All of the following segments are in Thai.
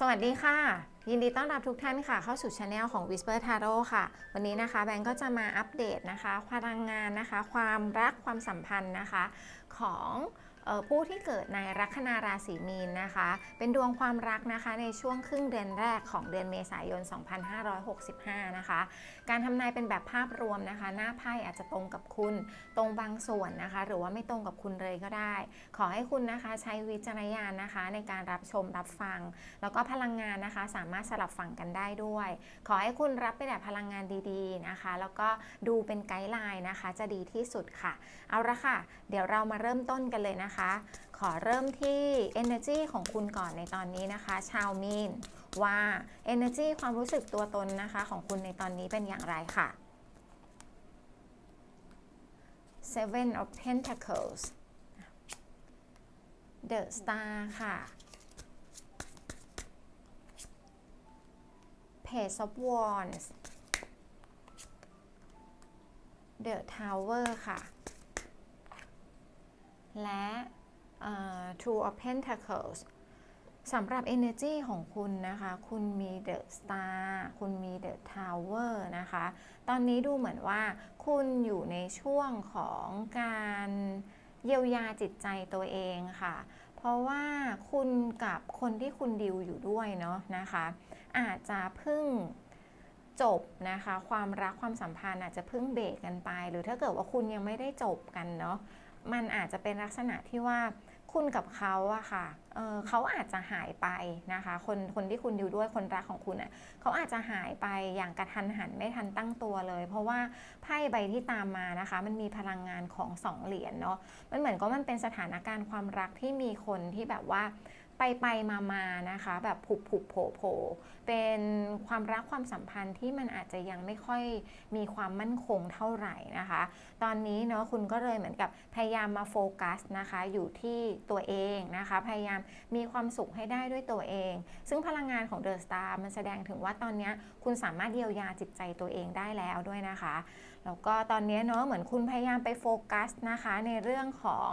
สวัสดีค่ะ ยินดีต้อนรับทุกท่านค่ะ เข้าสู่ช anel ของ Whisper Tarot ค่ะ วันนี้นะคะแบงก์ก็จะมาอัปเดตนะคะพลังงานนะคะ ความรักความสัมพันธ์นะคะของ ผู้ที่เกิดในลัคนาราศีมีนนะคะ เป็นดวงความรักนะคะในช่วงครึ่งเดือนแรกของเดือนเมษายน 2565 นะคะ การทำนายเป็นแบบภาพรวมนะคะ หน้าไพ่อาจจะตรงกับคุณตรงบางส่วนนะคะ หรือว่าไม่ตรงกับคุณเลยก็ได้ ขอให้คุณนะคะใช้วิจารณญาณนะคะ ในการรับชมรับฟัง แล้วก็พลังงานนะคะ สามารถสลับฝั่งกันได้ด้วย ขอให้คุณรับไปแบบพลังงานดีๆนะคะ แล้วก็ดูเป็นไกด์ไลน์นะคะ จะดีที่สุดค่ะ เอาละค่ะ เดี๋ยวเรามาเริ่มต้นกันเลยนะคะขอเริ่มที่ energy ของคุณก่อนในตอนนี้นะคะ ชาวมีนว่า energy ความรู้สึกตัวตนนะคะของคุณในตอนนี้เป็นอย่างไรค่ะ Seven of Pentacles The Star ค่ะ Page of Wands The Tower ค่ะ และ Two of Pentacles สำหรับ Energy ของคุณนะคะ คุณมี The Star คุณมี The Tower นะคะ ตอนนี้ดูเหมือนว่าคุณอยู่ในช่วงของการเยียวยาจิตใจตัวเองค่ะ เพราะว่าคุณกับคนที่คุณดิวอยู่ด้วยเนาะนะคะ อาจจะเพิ่งจบนะคะ ความรักความสัมพันธ์อาจจะเพิ่งเบรกกันไป หรือถ้าเกิดว่าคุณยังไม่ได้จบกันเนาะ มันอาจจะเป็นลักษณะที่ว่าคุณกับเขาอะค่ะเเขาอาจจะหายไปนะคะ คนคนที่คุณอยู่ด้วยคนรักของคุณอะเขาอาจจะหายไปอย่างกระทันหันไม่ทันตั้งตัวเลย เพราะว่าไพ่ใบที่ตามมานะคะ มันมีพลังงานของสองเหรียญเนาะ มันเหมือนก็มันเป็นสถานการณ์ความรักที่มีคนที่แบบว่า ไปไปมามานะคะ แบบผุบผุบโผล่โผล่เป็นความรักความสัมพันธ์ที่มันอาจจะยังไม่ค่อยมีความมั่นคงเท่าไหร่นะคะ ตอนนี้เนาะคุณก็เลยเหมือนกับพยายามมาโฟกัสนะคะ อยู่ที่ตัวเองนะคะ พยายามมีความสุขให้ได้ด้วยตัวเอง ซึ่งพลังงานของเดอะสตาร์มันแสดงถึงว่าตอนนี้คุณสามารถเยียวยาจิตใจตัวเองได้แล้วด้วยนะคะ แล้วก็ตอนนี้เนาะเหมือนคุณพยายามไปโฟกัสนะคะในเรื่องของ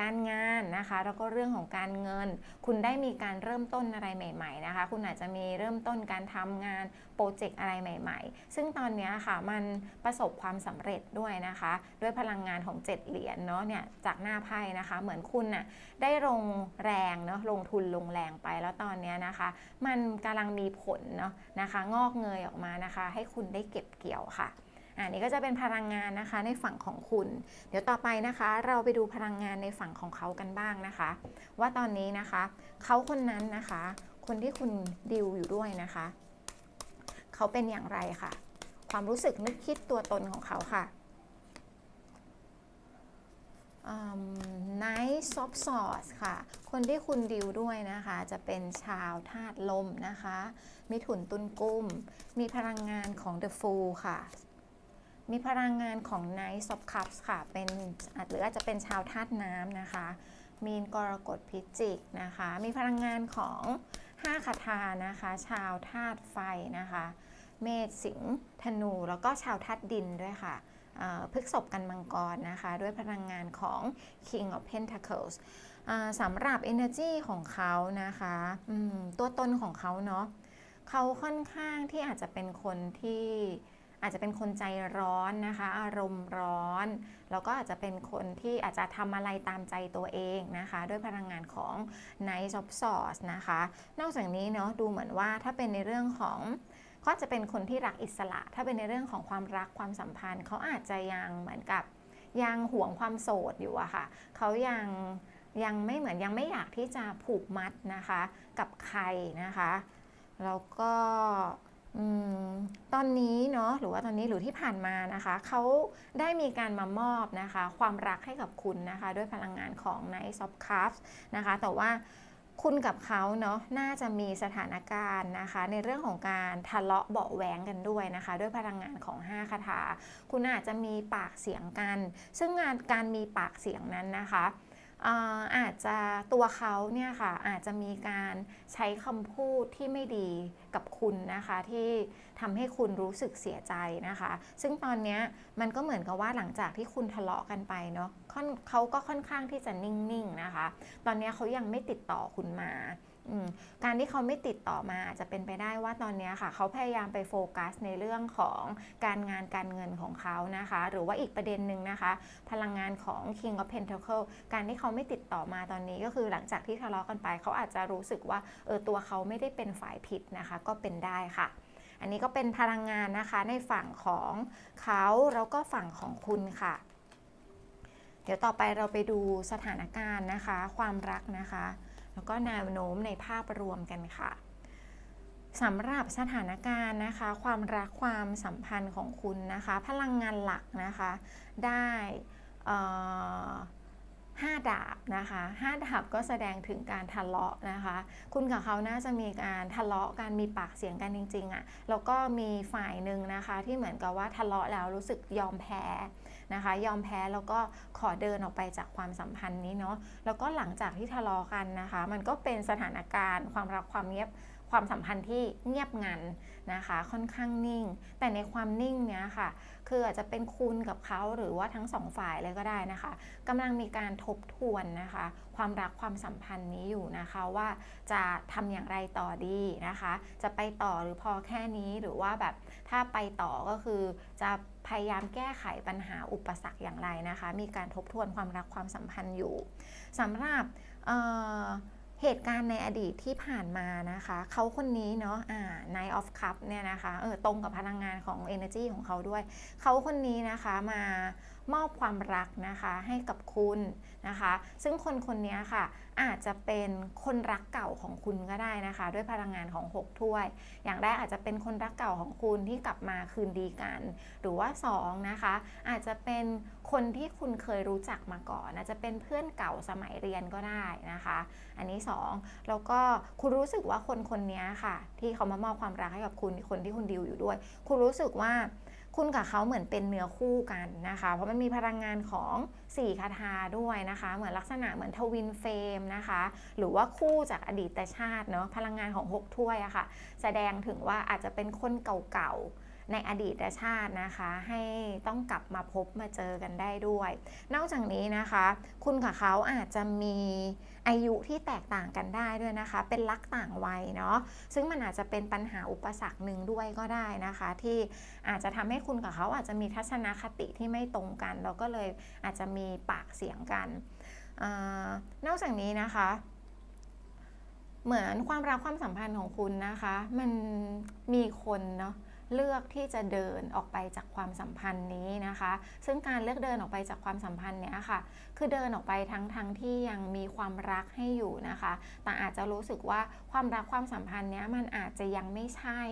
การงานนะคะแล้วก็เรื่องของการเงิน คุณได้มีการเริ่มต้นอะไรใหม่ ๆนะคะ คุณอาจจะมีเริ่มต้นการทำงานโปรเจกต์อะไรใหม่ ๆ ซึ่งตอนนี้ค่ะมันประสบความสำเร็จด้วยนะคะ ด้วยพลังงานของเจ็ดเหรียญเนาะเนี่ยจากหน้าไพ่นะคะ เหมือนคุณน่ะได้ลงแรงเนาะลงทุนลงแรงไปแล้วตอนนี้นะคะ มันกำลังมีผลเนาะนะคะ งอกเงยออกมานะคะ ให้คุณได้เก็บเกี่ยวค่ะ อันนี้ก็จะเป็นพลังงานนะคะในฝั่งของคุณ เดี๋ยวต่อไปนะคะ เราไปดูพลังงานในฝั่งของเขากันบ้างนะคะ ว่าตอนนี้นะคะเขาคนนั้นนะคะ คนที่คุณดิวอยู่ด้วยนะคะเขาเป็นอย่างไรค่ะ ความรู้สึกนึกคิดตัวตนของเขาค่ะไนท์ซอฟซอสค่ะ คนที่คุณดิวด้วยนะคะ จะเป็นชาวธาตุลมนะคะมิถุนตุลกุมมีพลังงานของ The Fool ค่ะ มีพลังงานของ Knight of Cups ค่ะ เป็นอาจหรืออาจจะเป็นชาวธาตุน้ำนะคะ มีนกรกฎพิจิกนะคะ มีพลังงานของ5คาถานะคะ ชาวธาตุไฟนะคะ เมษสิงห์ธนู แล้วก็ชาวธาตุดินด้วยค่ะอ่อพฤกษบกันมังกรนะคะ ด้วยพลังงานของ King of Pentacles อ่าสำหรับ Energy ของเขานะคะอืมตัวตนของเขาเนาะเขาค่อนข้างที่อาจจะเป็นคนที่ อาจจะเป็นคนใจร้อนนะคะ อารมณ์ร้อน แล้วก็อาจจะเป็นคนที่อาจจะทำอะไรตามใจตัวเองนะคะ ด้วยพลังงานของ Night of Swords นะคะ นอกจากนี้เนาะดูเหมือนว่าถ้าเป็นในเรื่องของก็จะเป็นคนที่รักอิสระ ถ้าเป็นในเรื่องของความรักความสัมพันธ์ เขาอาจจะยังเหมือนกับยังหวงความโสดอยู่อะค่ะ เขายังยังไม่เหมือนยังไม่อยากที่จะผูกมัดนะคะ กับใครนะคะ แล้วก็ ตอนนี้เนาะหรือว่าตอนนี้หรือที่ผ่านมานะคะเขาได้มีการมามอบนะคะ ความรักให้กับคุณนะคะ ด้วยพลังงานของ Knight of Cups นะคะ แต่ว่าคุณกับเขาเนาะน่าจะมีสถานการณ์นะคะ ในเรื่องของการทะเลาะเบาแหวงกันด้วยนะคะ ด้วยพลังงานของ 5 คาถา คุณอาจจะมีปากเสียงกัน ซึ่งงานการมีปากเสียงนั้นนะคะ อาจจะตัวเขาเนี่ยค่ะอาจจะมีการใช้คำพูดที่ไม่ดีกับคุณนะคะที่ทำให้คุณรู้สึกเสียใจนะคะ ซึ่งตอนนี้มันก็เหมือนกับว่าหลังจากที่คุณทะเลาะกันไปเนาะเขาก็ค่อนข้างที่จะนิ่งๆนะคะ ตอนนี้เขายังไม่ติดต่อคุณมา การที่เขาไม่ติดต่อมาอาจจะเป็นไปได้ว่าตอนนี้ค่ะ เขาพยายามไปโฟกัสในเรื่องของการงานการเงินของเขานะคะ หรือว่าอีกประเด็นหนึ่งนะคะ พลังงานของ King of Pentacle การที่เขาไม่ติดต่อมาตอนนี้ก็คือหลังจากที่ทะเลาะกันไป เขาอาจจะรู้สึกว่าเออตัวเขาไม่ได้เป็นฝ่ายผิดนะคะ ก็เป็นได้ค่ะอันนี้ก็เป็นพลังงานนะคะในฝั่งของเขาแล้วก็ฝั่งของคุณค่ะ เดี๋ยวต่อไปเราไปดูสถานการณ์นะคะ ความรักนะคะ แล้วก็แนวโน้มในภาพรวมกันค่ะสำหรับสถานการณ์นะคะ ความรักความสัมพันธ์ของคุณนะคะ พลังงานหลักนะคะ ได้ห้าดาบนะคะห้าดาบก็แสดงถึงการทะเลาะนะคะ คุณกับเขาน่าจะมีการทะเลาะกันมีปากเสียงกันจริงๆอะ่ะแล้วก็มีฝ่ายหนึ่งนะคะที่เหมือนกับว่าทะเลาะแล้วรู้สึกยอมแพ้ นะคะ ยอมแพ้แล้วก็ขอเดินออกไปจากความสัมพันธ์นี้เนาะแล้วก็หลังจากที่ทะเลาะกันนะคะ มันก็เป็นสถานการณ์ความรักความเงียบความสัมพันธ์ที่เงียบงันนะคะ ค่อนข้างนิ่ง แต่ในความนิ่งเนี้ยค่ะ คืออาจจะเป็นคุณกับเขาหรือว่าทั้งสองฝ่ายเลยก็ได้นะคะกำลังมีการทบทวนนะคะ ความรักความสัมพันธ์นี้อยู่นะคะว่าจะทำอย่างไรต่อดีนะคะ จะไปต่อหรือพอแค่นี้หรือว่าแบบถ้าไปต่อก็คือจะพยายามแก้ไขปัญหาอุปสรรคอย่างไรนะคะ มีการทบทวนความรักความสัมพันธ์อยู่สำหรับเเหตุการณ์ในอดีตที่ผ่านมานะคะ เขาคนนี้เนาะอ่านายออฟคัพเนี่ยนะคะเออตรงกับพลังงานของ Energy ของเขาด้วย เขาคนนี้นะคะมา มอบความรักนะคะให้กับคุณนะคะ ซึ่งคนคนนี้ค่ะอาจจะเป็นคนรักเก่าของคุณก็ได้นะคะ ด้วยพลังงานของ 6 ถ้วย อย่างแรกอาจจะเป็นคนรักเก่าของคุณที่กลับมาคืนดีกัน หรือว่า2นะคะอาจจะเป็นคนที่คุณเคยรู้จักมาก่อนอาจจะเป็นเพื่อนเก่าสมัยเรียนก็ได้นะคะ อันนี้ 2 แล้วก็คุณรู้สึกว่าคนคนนี้ค่ะ ที่เขามามอบความรักให้กับคุณคนที่คุณดิวอยู่ด้วย คุณรู้สึกว่า คุณกับเขาเหมือนเป็นเนื้อคู่กันนะคะ เพราะมันมีพลังงานของสี่คาถาด้วยนะคะ เหมือนลักษณะเหมือนทวินเฟมนะคะ หรือว่าคู่จากอดีตชาติเนาะพลังงานของ 6 ถ้วยอะคะ่ะ แสดงถึงว่าอาจจะเป็นคนเก่าๆ ในอดีตชาตินะคะ ให้ต้องกลับมาพบมาเจอกันได้ด้วย นอกจากนี้นะคะ คุณกับเขาอาจจะมีอายุที่แตกต่างกันได้ด้วยนะคะ เป็นลักต่างวัยเนาะซึ่งมันอาจจะเป็นปัญหาอุปสรรคหนึ่งด้วยก็ได้นะคะ ที่อาจจะทำให้คุณกับเขาอาจจะมีทัศนคติที่ไม่ตรงกันแล้วก็เลยอาจจะมีปากเสียงกันอนอกจากนี้นะคะ เหมือนความรักความสัมพันธ์ของคุณนะคะ มันมีคนเนาะ เลือกที่จะเดินออกไปจากความสัมพันธ์นี้นะคะ ซึ่งการเลือกเดินออกไปจากความสัมพันธ์เนี้ยค่ะ คือเดินออกไปทั้งทั้งที่ยังมีความรักให้อยู่นะคะ แต่อาจจะรู้สึกว่าความรักความสัมพันธ์เนี้ยมันอาจจะยังไม่ใช่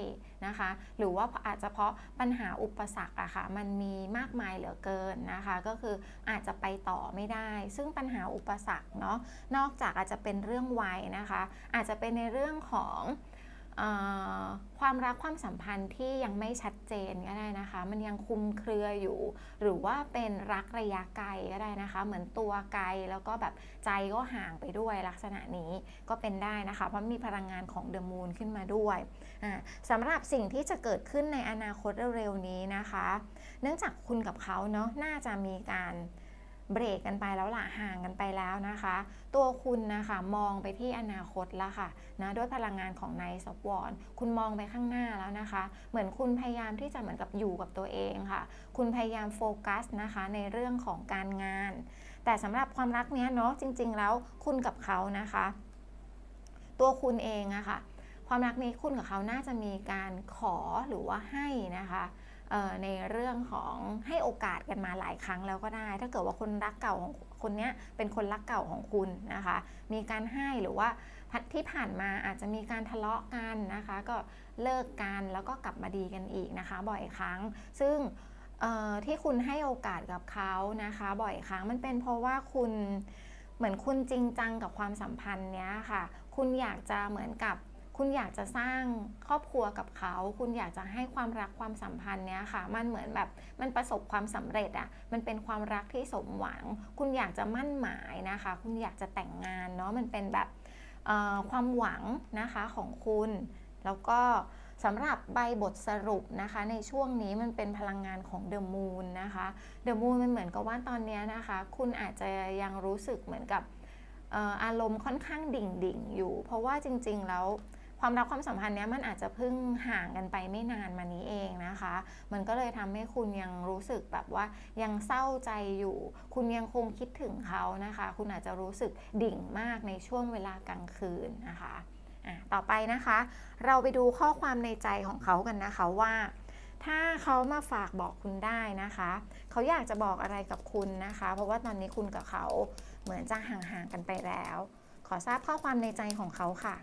นะคะ หรือว่าอาจจะเพราะปัญหาอุปสรรคอะค่ะ มันมีมากมายเหลือเกินนะคะ ก็คืออาจจะไปต่อไม่ได้ ซึ่งปัญหาอุปสรรคเนาะ นอกจากอาจจะเป็นเรื่องวัยนะคะ อาจจะเป็นในเรื่องของ ความรักความสัมพันธ์ที่ยังไม่ชัดเจนก็ได้นะคะ มันยังคุมเครืออยู่ หรือว่าเป็นรักระยะไกลก็ได้นะคะ เหมือนตัวไกลแล้วก็แบบใจก็ห่างไปด้วยลักษณะนี้ก็เป็นได้นะคะ เพราะมีพลังงานของเดอะมูนขึ้นมาด้วยสำหรับสิ่งที่จะเกิดขึ้นในอนาคตเร็วๆนี้นะคะ เนื่องจากคุณกับเขาเนาะน่าจะมีการ เบรกกันไปแล้วล่ะห่างกันไปแล้วนะคะ ตัวคุณนะคะมองไปที่อนาคตแล้วค่ะนะด้วยพลังงานของไนซ์อฟวอนคุณมองไปข้างหน้าแล้วนะคะ เหมือนคุณพยายามที่จะเหมือนกับอยู่กับตัวเองค่ะ คุณพยายามโฟกัสนะคะในเรื่องของการงาน แต่สำหรับความรักเนี้ยเนาะจริง ๆ แล้วคุณกับเขานะคะ ตัวคุณเองอะค่ะความรักนี้คุณกับเขาน่าจะมีการขอหรือว่าให้นะคะ ในเรื่องของให้โอกาสกันมาหลายครั้งแล้วก็ได้ ถ้าเกิดว่าคนรักเก่าของคนนี้เป็นคนรักเก่าของคุณนะคะ มีการให้หรือว่าที่ผ่านมาอาจจะมีการทะเลาะกันนะคะ ก็เลิกกันแล้วก็กลับมาดีกันอีกนะคะ บ่อยครั้ง ซึ่งที่คุณให้โอกาสกับเขานะคะ บ่อยครั้งมันเป็นเพราะว่าคุณเหมือนคุณจริงจังกับความสัมพันธ์เนี้ยค่ะ คุณอยากจะเหมือนกับ คุณอยากจะสร้างครอบครัวกับเขา คุณอยากจะให้ความรักความสัมพันธ์เนี้ยค่ะ มันเหมือนแบบมันประสบความสำเร็จอะ่ะ มันเป็นความรักที่สมหวัง คุณอยากจะมั่นหมายนะคะ คุณอยากจะแต่งงานเนาะ มันเป็นแบบความหวังนะคะของคุณ แล้วก็สำหรับใบบทสรุปนะคะ ในช่วงนี้มันเป็นพลังงานของเดอะมูนนะคะเดอะมูนมันเหมือนกับว่าตอนนี้นะคะ คุณอาจจะยังรู้สึกเหมือนกับอารมณ์ค่อนข้างดิ่งดิ่งๆอยู่ เพราะว่าจริงๆแล้ว ความรักความสัมพันธ์เนี้ยมันอาจจะเพิ่งห่างกันไปไม่นานมานี้เองนะคะ มันก็เลยทำให้คุณยังรู้สึกแบบว่ายังเศร้าใจอยู่ คุณยังคงคิดถึงเขานะคะ คุณอาจจะรู้สึกดิ่งมากในช่วงเวลากลางคืนนะคะอะต่อไปนะคะ เราไปดูข้อความในใจของเขากันนะคะว่า ถ้าเขามาฝากบอกคุณได้นะคะ เขาอยากจะบอกอะไรกับคุณนะคะ เพราะว่าตอนนี้คุณกับเขาเหมือนจะห่างๆกันไปแล้ว ขอทราบข้อความในใจของเขาค่ะ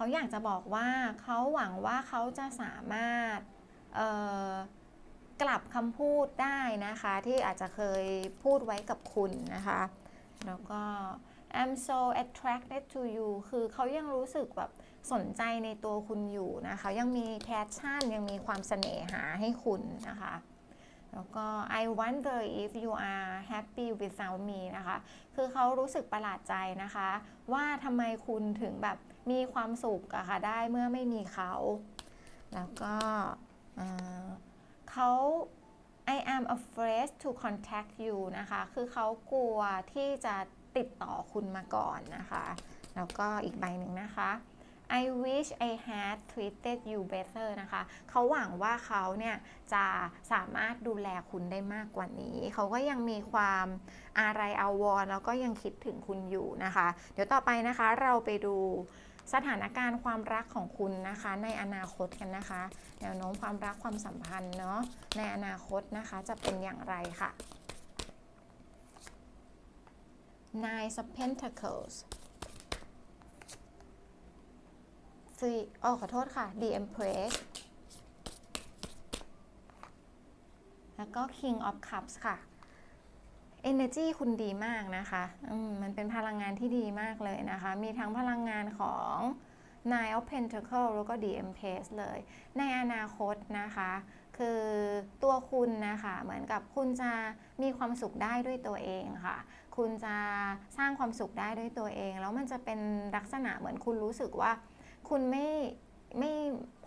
เขาอยากจะบอกว่าเขาหวังว่าเขาจะสามารถกลับคำพูดได้นะคะ ที่อาจจะเคยพูดไว้กับคุณนะคะ แล้วก็ I'm so attracted to you คือเขายังรู้สึกแบบสนใจในตัวคุณอยู่นะคะ ยังมีแพชชั่น ยังมีความเสน่หาให้คุณนะคะ แล้วก็ I wonder if you are happy without me นะคะ คือเขารู้สึกประหลาดใจนะคะ ว่าทำไมคุณถึงแบบ มีความสุขอะค่ะได้เมื่อไม่มีเขา แล้วก็เขา I am afraid to contact you นะคะ คือเขากลัวที่จะติดต่อคุณมาก่อนนะคะ แล้วก็อีกใบหนึ่งนะคะ I wish I had treated you better นะคะ เขาหวังว่าเขาเนี่ยจะสามารถดูแลคุณได้มากกว่านี้ เขาก็ยังมีความอะไรอาวรแล้วก็ยังคิดถึงคุณอยู่นะคะ เดี๋ยวต่อไปนะคะเราไปดู สถานการณ์ความรักของคุณนะคะ ในอนาคตกันนะคะ แนวโน้มความรักความสัมพันธ์เนาะในอนาคตนะคะจะเป็นอย่างไรค่ะ Nine of Pentacles ซีอ๋อขอโทษค่ะ The Empress แล้วก็ King of Cups ค่ะ Energy คุณดีมากนะคะมมันเป็นพลังงานที่ดีมากเลยนะคะ มีทั้งพลังงานของ Nine of Pentacles แล้วก็ The Empress เลย ในอนาคตนะคะ คือตัวคุณนะคะ เหมือนกับคุณจะมีความสุขได้ด้วยตัวเองค่ะ คุณจะสร้างความสุขได้ด้วยตัวเอง แล้วมันจะเป็นลักษณะเหมือนคุณรู้สึกว่า คุณไม่ ไม่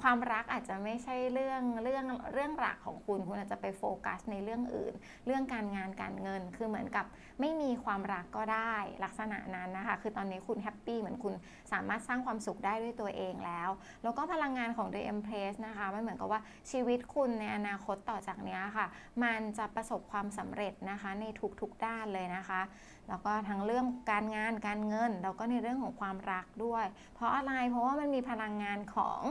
ความรักอาจจะไม่ใช่เรื่องเรื่องเรื่องหลักของคุณ คุณอาจจะไปโฟกัสในเรื่องอื่น เรื่องการงานการเงิน คือเหมือนกับไม่มีความรักก็ได้ลักษณะนั้นนะคะ คือตอนนี้คุณแฮปปี้เหมือนคุณสามารถสร้างความสุขได้ด้วยตัวเองแล้ว แล้วก็พลังงานของ The Empress นะคะมันเหมือนกับว่าชีวิตคุณในอนาคตต่อจากนี้ค่ะ มันจะประสบความสำเร็จนะคะในทุกๆด้านเลยนะคะ แล้วก็ทั้งเรื่องการงานการเงิน แล้วก็ในเรื่องของความรักด้วย เพราะอะไรเพราะว่ามันมีพลังงานของ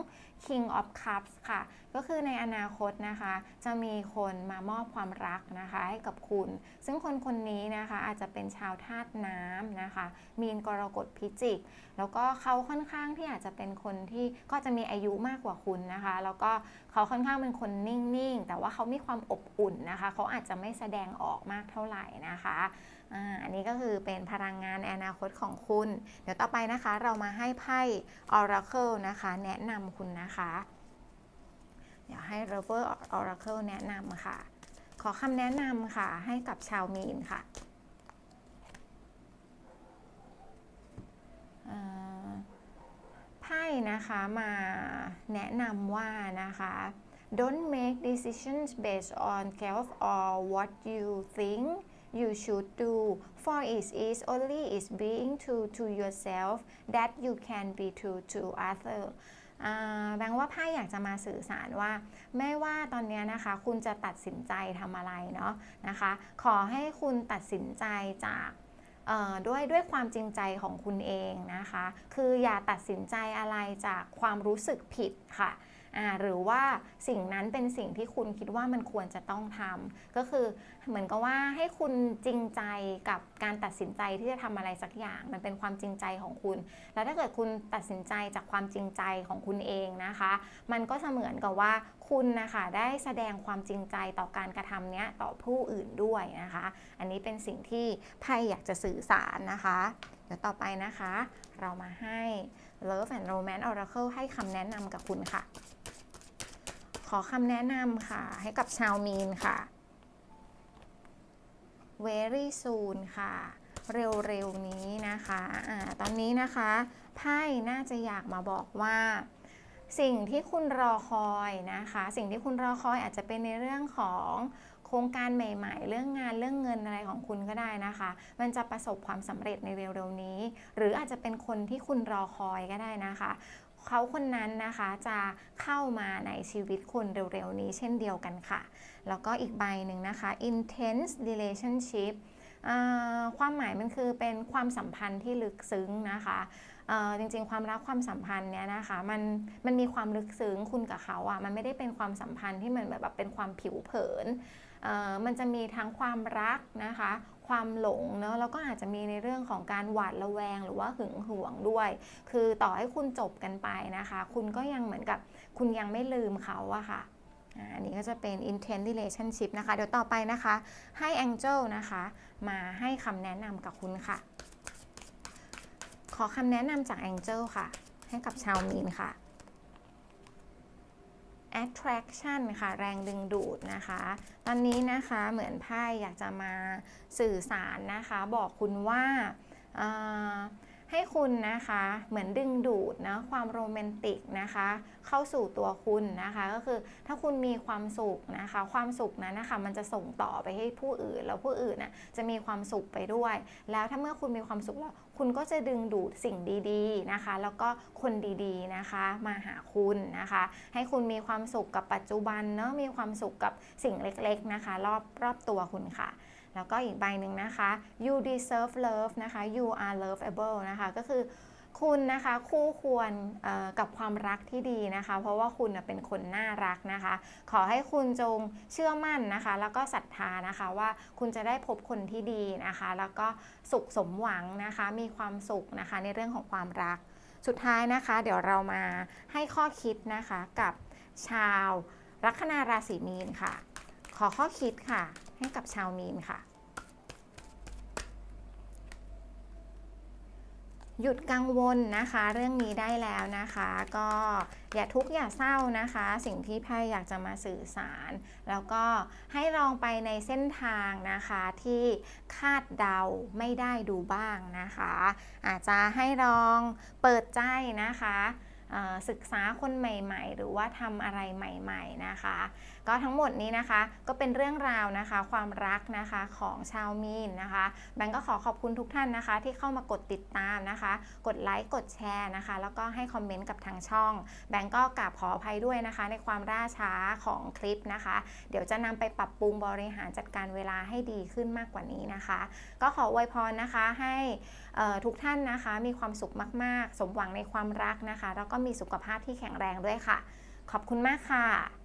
King of Cups ค่ะ ก็คือในอนาคตนะคะ จะมีคนมามอบความรักนะคะให้กับคุณ ซึ่งคนคนนี้นะคะอาจจะเป็นชาวธาตุน้ำนะคะ มีนกรกฎพิจิก แล้วก็เขาค่อนข้างที่อาจจะเป็นคนที่ก็จะมีอายุมากกว่าคุณนะคะ แล้วก็เขาค่อนข้างเป็นคนนิ่งๆ แต่ว่าเขามีความอบอุ่นนะคะ เขาอาจจะไม่แสดงออกมากเท่าไหร่นะคะ อันนี้ก็คือเป็นพลังงานอนาคตของคุณ เดี๋ยวต่อไปนะคะ เรามาให้ไพ่ Oracle นะคะ แนะนำคุณนะคะ เดี๋ยวให้ River Oracle แนะนำค่ะ ขอคำแนะนำค่ะ ให้กับชาวมีนค่ะไพ่นะคะมาแนะนำว่านะคะ don't make decisions based on guilt or what you think you should do for it is only is being true to yourself that you can be true to other แบงว่าไพ่อยากจะมาสื่อสารว่า ไม่ว่าตอนนี้นะคะ คุณจะตัดสินใจทำอะไรเนาะนะคะ ขอให้คุณตัดสินใจจากด้วยด้วยความจริงใจของคุณเองนะคะ คืออย่าตัดสินใจอะไรจากความรู้สึกผิดค่ะ หรือว่าสิ่งนั้นเป็นสิ่งที่คุณคิดว่ามันควรจะต้องทำก็คือเหมือนกับว่าให้คุณจริงใจกับการตัดสินใจที่จะทำอะไรสักอย่าง มันเป็นความจริงใจของคุณ แล้วถ้าเกิดคุณตัดสินใจจากความจริงใจของคุณเองนะคะ มันก็เสมือนกับว่าคุณนะคะได้แสดงความจริงใจต่อการกระทำเนี้ยต่อผู้อื่นด้วยนะคะ อันนี้เป็นสิ่งที่ไพ่อยากจะสื่อสารนะคะเดี๋ยวต่อไปนะคะ เรามาให้ Love and Romance Oracle ให้คำแนะนำกับคุณค่ะ อคำแนะนำค่ะ ให้กับชาวมีนค่ะ very soon ค่ะ เร็วๆนี้นะคะอ่าตอนนี้นะคะไพ่น่าจะอยากมาบอกว่า สิ่งที่คุณรอคอยนะคะ สิ่งที่คุณรอคอยอาจจะเป็นในเรื่องของคครงการใหม่ๆ เรื่องงานเรื่องเงินอะไรของคุณก็ได้นะคะ มันจะประสบความสำเร็จในเร็วๆนี้ หรืออาจจะเป็นคนที่คุณรอคอยก็ได้นะคะ เขาคนนั้นนะคะจะเข้ามาในชีวิตคุณเร็วๆนี้เช่นเดียวกันค่ะ แล้วก็อีกใบหนึ่งนะคะ intense relationship ความหมายมันคือเป็นความสัมพันธ์ที่ลึกซึ้งนะคะจริงๆ ความรักความสัมพันธ์เนี่ยนะคะมันมันมีความลึกซึ้งคุณกับเขาอะ่ะมันไม่ได้เป็นความสัมพันธ์ที่มันแบบเป็นความผิวเผินมันจะมีทั้งความรักนะคะ ความหลงเนอะแล้วก็อาจจะมีในเรื่องของการหวาดระแวงหรือว่าหึงหวงด้วย คือต่อให้คุณจบกันไปนะคะ คุณก็ยังเหมือนกับคุณยังไม่ลืมเขาอะค่ะอันนี้ก็จะเป็น intense relationship นะคะ เดี๋ยวต่อไปนะคะ ให้ Angel นะคะ มาให้คำแนะนำกับคุณค่ะ ขอคำแนะนำจาก Angel ค่ะ ให้กับชาวมีนค่ะ attraction ค่ะ แรงดึงดูดนะคะ ตอนนี้นะคะเหมือนไพ่อยากจะมาสื่อสารนะคะ บอกคุณว่าอ่า ให้คุณนะคะเหมือนดึงดูดนะความโรแมนติกนะคะ เข้าสู่ตัวคุณนะคะ ก็คือถ้าคุณมีความสุขนะคะ ความสุขนั้นนะคะมันจะส่งต่อไปให้ผู้อื่น แล้วผู้อื่นน่ะจะมีความสุขไปด้วย แล้วถ้าเมื่อคุณมีความสุขแล้วคุณก็จะดึงดูดสิ่งดีๆนะคะ แล้วก็คนดีๆนะคะ มาหาคุณนะคะ ให้คุณมีความสุขกับปัจจุบันเนาะมีความสุขกับสิ่งเล็กๆนะคะ รอบรอบตัวคุณค่ะ แล้วก็อีกใบหนึ่งนะคะ you deserve love นะคะ you are lovable นะคะ ก็คือคุณนะคะคู่ควรกับความรักที่ดีนะคะ เพราะว่าคุณเป็นคนน่ารักนะคะ ขอให้คุณจงเชื่อมั่นนะคะ แล้วก็ศรัทธานะคะว่าคุณจะได้พบคนที่ดีนะคะ แล้วก็สุขสมหวังนะคะ มีความสุขนะคะในเรื่องของความรัก สุดท้ายนะคะ เดี๋ยวเรามาให้ข้อคิดนะคะกับชาวลัคนาราศีมีนค่ะ อข้อคิดค่ะ ให้กับชาวมีนค่ะ หยุดกังวลนะคะ เรื่องนี้ได้แล้วนะคะ ก็อย่าทุกข์อย่าเศร้านะคะ สิ่งที่ไพ่อยากจะมาสื่อสาร แล้วก็ให้ลองไปในเส้นทางนะคะที่คาดเดาไม่ได้ดูบ้างนะคะ อาจจะให้ลองเปิดใจนะคะ ศึกษาคนใหม่ๆ หรือว่าทำอะไรใหม่ๆนะคะ ก็ทั้งหมดนี้นะคะก็เป็นเรื่องราวนะคะ ความรักนะคะของชาวมีนนะคะแบงก์ก็ขอขอบคุณทุกท่านนะคะ ที่เข้ามากดติดตามนะคะ กดไลค์กดแชร์นะคะ แล้วก็ให้คอมเมนต์กับทางช่อง แบงก์ก็กราบขออภัยด้วยนะคะ ในความล่าช้าของคลิปนะคะ เดี๋ยวจะนำไปปรับปรุงบริหารจัดการเวลาให้ดีขึ้นมากกว่านี้นะคะ ก็ขออวยพรนะคะให้ทุกท่านนะคะ มีความสุขมาก ๆ สมหวังในความรักนะคะ แล้วก็มีสุขภาพที่แข็งแรงด้วยค่ะ ขอบคุณมากค่ะ